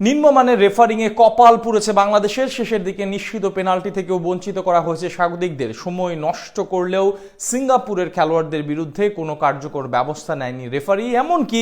নিম্নমানের রেফারিংয়ে কপাল পুড়েছে বাংলাদেশের। শেষের দিকে নিশ্চিত পেনাল্টি থেকেও বঞ্চিত করা হয়েছে স্বাগতিকদের। সময় নষ্ট করলেও সিঙ্গাপুরের খেলোয়াড়দের বিরুদ্ধে কোনো কার্যকর ব্যবস্থা নেয়নি রেফারি, এমনকি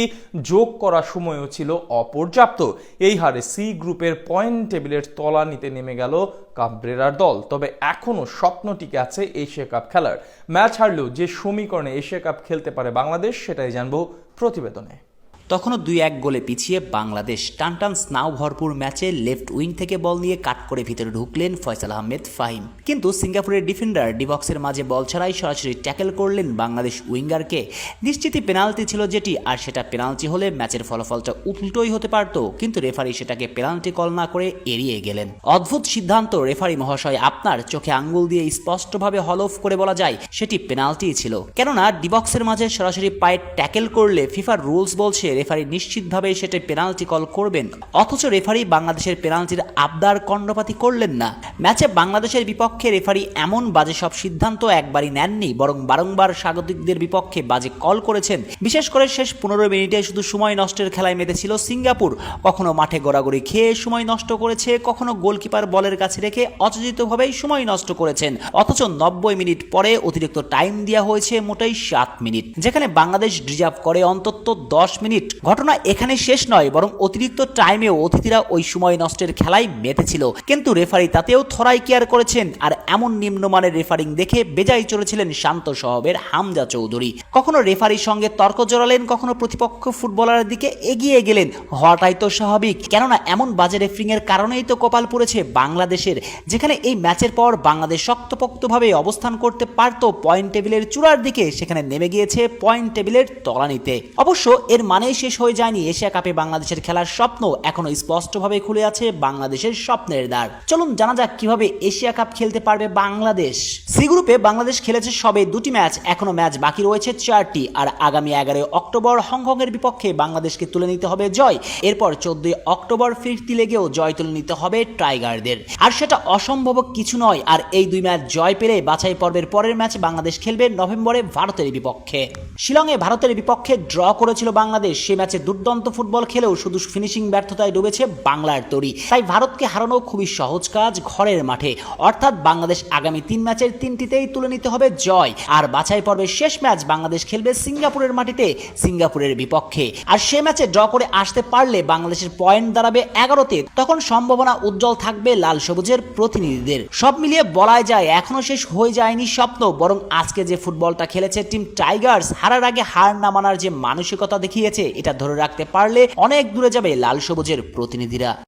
যোগ করা সময়ও ছিল অপর্যাপ্ত। এই হারে সি গ্রুপের পয়েন্ট টেবিলের তলা নিতে নেমে গেল কাবরেরার দল। তবে এখনও স্বপ্ন টিকে আছে এশিয়া কাপ খেলার। ম্যাচ হারলেও যে সমীকরণে এশিয়া কাপ খেলতে পারে বাংলাদেশ, সেটাই জানব প্রতিবেদনে। তখনও দুই এক গোলে পিছিয়ে বাংলাদেশ টানটান স্নাও ভরপুর ম্যাচে লেফট উইং থেকে বল নিয়ে কাট করে ভিতরে ঢুকলেন ফয়সাল আহমেদ ফাহিম। কিন্তু সিঙ্গাপুরের ডিফেন্ডার ডিবক্সের মাঝে বল ছাড়াই সরাসরি ট্যাকেল করলেন বাংলাদেশ উইঙ্গারকে। নিশ্চিতই পেনাল্টি ছিল যেটি, আর সেটা পেনাল্টি হলে ম্যাচের ফলাফলটা উল্টোই হতে পারত, কিন্তু রেফারি সেটাকে পেনাল্টি কল না করে এড়িয়ে গেলেন। অদ্ভুত সিদ্ধান্ত রেফারি মহাশয়, আপনার চোখে আঙ্গুল দিয়ে স্পষ্টভাবে হলফ করে বলা যায়, সেটি পেনাল্টি ছিল। কেননা ডিবক্সের মাঝে সরাসরি পায়ে ট্যাকেল করলে ফিফার রুলস বলছে রেফারি নিশ্চিতভাবে সেটা পেনাল্টি কল করবেন। অথচ রেফারি বাংলাদেশের পেনাল্টির আবদার কণ্ডপাতি করলেন না। ম্যাচে বাংলাদেশের বিপক্ষে রেফারি এমন বাজে সব সিদ্ধান্ত একবারই নেননি, বরং বারংবার স্বাগতিকদের বিপক্ষে বাজে কল করেছেন। বিশেষ করে শেষ পনেরো মিনিটে শুধু সময় নষ্টের খেলায় মেতেছিল সিঙ্গাপুর। কখনো মাঠে গড়াগড়ি খেয়ে সময় নষ্ট করেছে, কখনো গোলকিপার বলের কাছে রেখে অচেতভাবেই সময় নষ্ট করেছেন। অথচ নব্বই মিনিট পরে অতিরিক্ত টাইম দেওয়া হয়েছে মোটাই সাত মিনিট। যেখানে বাংলাদেশ রিজার্ভ করে অন্তত দশ মিনিট। ঘটনা এখানে শেষ নয়, বরং অতিরিক্ত টাইমেও অতিথিরা ওই সময় নষ্টের খেলায় মেতেছিল। কিন্তু রেফারি তাতেও থরাই কেয়ার করেছেন, আর এমন নিম্নমানের রেফারিং দেখে বেজায় চলেছিলেন শান্ত স্বভাবের হামজা চৌধুরী। কখনো রেফারির সঙ্গে তর্ক জড়ালেন, কখনো প্রতিপক্ষ ফুটবলারের দিকে এগিয়ে গেলেন, হওয়াটাই তো স্বাভাবিক। কেননা এমন বাজে রেফারিং এর কারণেই তো কপাল পড়েছে বাংলাদেশের, যেখানে এই ম্যাচের পর বাংলাদেশ শক্তপোক্তভাবে অবস্থান করতে পারত পয়েন্ট টেবিলের চূড়ার দিকে, সেখানে নেমে গিয়েছে পয়েন্ট টেবিলের তলানিতে। অবশ্য এর মানেই শেষ হয়ে যায়নি এশিয়া কাপে বাংলাদেশের খেলার স্বপ্ন এখনও স্পষ্টভাবে খুলে আছে বাংলাদেশের স্বপ্নের দ্বার। চলুন জানা যাক কীভাবে এশিয়া কাপ খেলতে পারবে বাংলাদেশ। সি গ্রুপে বাংলাদেশ খেলেছে সবে দুটি ম্যাচ, এখনও ম্যাচ বাকি রয়েছে চারটি, আর আগামী এগারোই অক্টোবর হংকং এর বিপক্ষে বাংলাদেশকে তুলে নিতে হবে জয়। এরপর চোদ্দই অক্টোবর ফিরতি লেগেও জয় তুলে নিতে হবে টাইগারদের। আর সেটা অসম্ভব কিছু নয়, আর এই দুই ম্যাচ জয় পেলে বাছাই পর্বের পরের ম্যাচ বাংলাদেশ খেলবে নভেম্বরে ভারতের বিপক্ষে। শিলংয়ে ভারতের বিপক্ষে ড্র করেছিল বাংলাদেশ। সে ম্যাচে দুর্দান্ত ফুটবল খেলেও শুধু ফিনিশিং ব্যর্থতায় ডুবেছে বাংলার তরি। তাই ভারতকে হারানো খুবই সহজ কাজ ঘরের মাঠে। অর্থাৎ বাংলাদেশ আগামী তিন ম্যাচের তিনটিতেই তুলে নিতে হবে জয়। আর বাছাই পর্বের শেষ ম্যাচ বাংলাদেশ খেলবে সিঙ্গাপুরের মাটিতে, সিঙ্গাপুরের বিপক্ষে। আর সে ম্যাচে ড্র করে আসতে পারলে বাংলাদেশের পয়েন্ট দাঁড়াবে এগারোতে। তখন সম্ভাবনা উজ্জ্বল থাকবে লাল সবুজের প্রতিনিধিদের। সব মিলিয়ে বলাই যায়, এখনও শেষ হয়ে যায়নি স্বপ্ন। বরং আজকে যে ফুটবলটা খেলেছে টিম টাইগার্স, হারার আগে হার না মানার যে মানসিকতা দেখিয়েছে এটা ধরে রাখতে পারলে অনেক দূরে যাবে লাল সবুজের প্রতিনিধিরা।